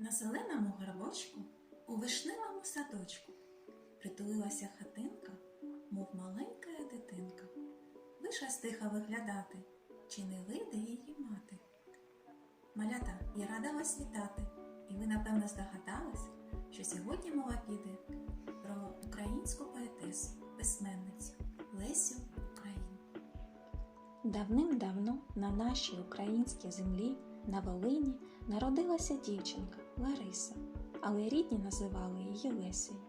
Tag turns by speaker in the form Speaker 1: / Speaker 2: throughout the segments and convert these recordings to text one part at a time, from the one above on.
Speaker 1: На зеленому горбочку у вишневому садочку притулилася хатинка, мов маленька дитинка. Вийшла стиха виглядати, чи не вийде її мати. Малята, я рада вас вітати, і ви, напевно, здогадались, що сьогодні мова піде про українську поетесу, письменницю Лесю Україну.
Speaker 2: Давним-давно на нашій українській землі на Волині народилася дівчинка Лариса, але рідні називали її Лесею.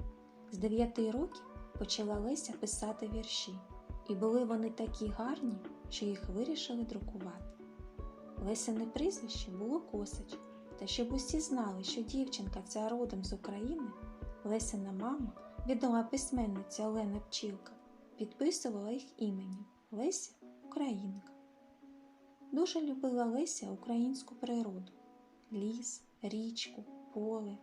Speaker 2: З дев'яти років почала Леся писати вірші, і були вони такі гарні, що їх вирішили друкувати. Лесине прізвище було Косич, та щоб усі знали, що дівчинка ця родом з України, Лесина мама, відома письменниця Олена Пчілка, підписувала їх іменем Леся Українка. Дуже любила Леся українську природу ліс, річку, поле.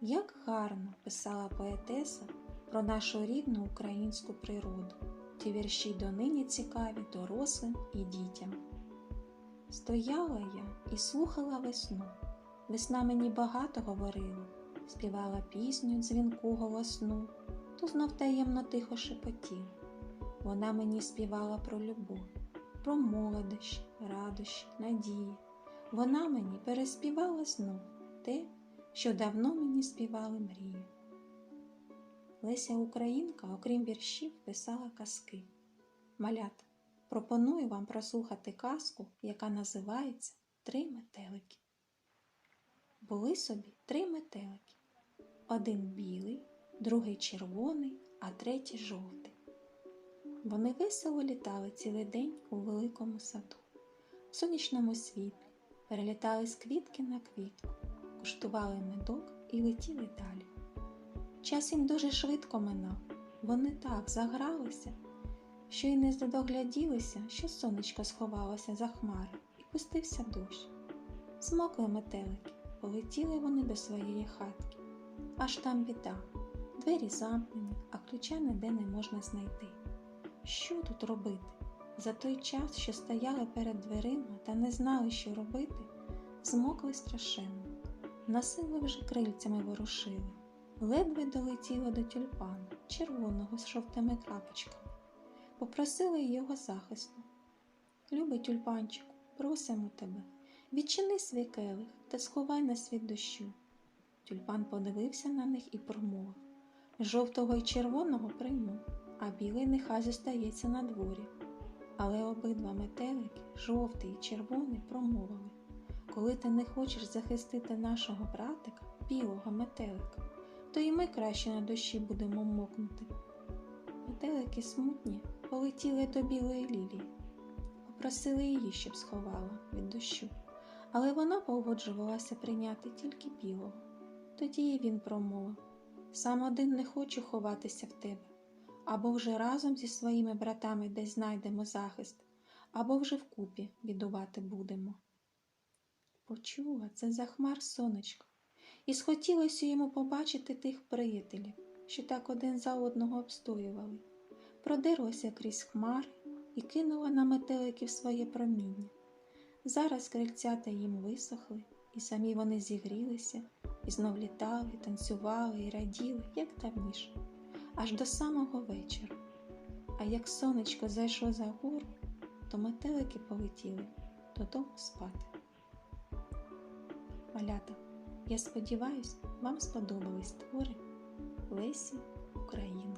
Speaker 2: Як гарно писала поетеса про нашу рідну українську природу. Ті вірші донині цікаві дорослим і дітям. Стояла я і слухала весну. Весна мені багато говорила, співала пісню дзвінку голосну, то знов таємно тихо шепотіла. Вона мені співала про любов, про молодощ, радощ, надії. Вона мені переспівала знов те, що давно мені співали мрії. Леся Українка, окрім віршів, писала казки. Малята, пропоную вам прослухати казку, яка називається Три метелики. Були собі три метелики. Один білий, другий червоний, а третій жовтий. Вони весело літали цілий день у великому саду, в сонячному світлі, перелітали з квітки на квітку, куштували медок і летіли далі. Час їм дуже швидко минав, вони так загралися, що й не здогляділися, що сонечко сховалося за хмари і пустився дощ. Змокли метелики, полетіли вони до своєї хатки. Аж там біда, двері замкнені, а ключа ніде не можна знайти. Що тут робити? За той час, що стояли перед дверима та не знали, що робити, змокли страшенно. Насили вже крильцями ворушили, ледве долетіло до тюльпана, червоного з жовтими крапочками. Попросили його захисту. Любий тюльпанчику, просимо тебе, відчини свій келих та сховай нас від дощу. Тюльпан подивився на них і промовив жовтого й червоного прийму, а білий нехай зостається на дворі. Але обидва метелики, жовтий і червоний, промовили. Коли ти не хочеш захистити нашого братика, білого метелика, то і ми краще на дощі будемо мокнути. Метелики смутні полетіли до білої лілії, попросили її, щоб сховала від дощу, але вона погоджувалася прийняти тільки білого. Тоді він промовив. Сам один не хочу ховатися в тебе, або вже разом зі своїми братами десь знайдемо захист, або вже вкупі бідувати будемо. Почула це за хмар сонечко, і схотілося йому побачити тих приятелів, що так один за одного обстоювали. Продерлося крізь хмари і кинула на метеликів своє проміння. Зараз крильцята їм висохли, і самі вони зігрілися, і знов літали, танцювали і раділи, як давніше, аж до самого вечора. А як сонечко зайшло за гору, то метелики полетіли додому спати. Малята, я сподіваюсь, вам сподобались твори Лесі України.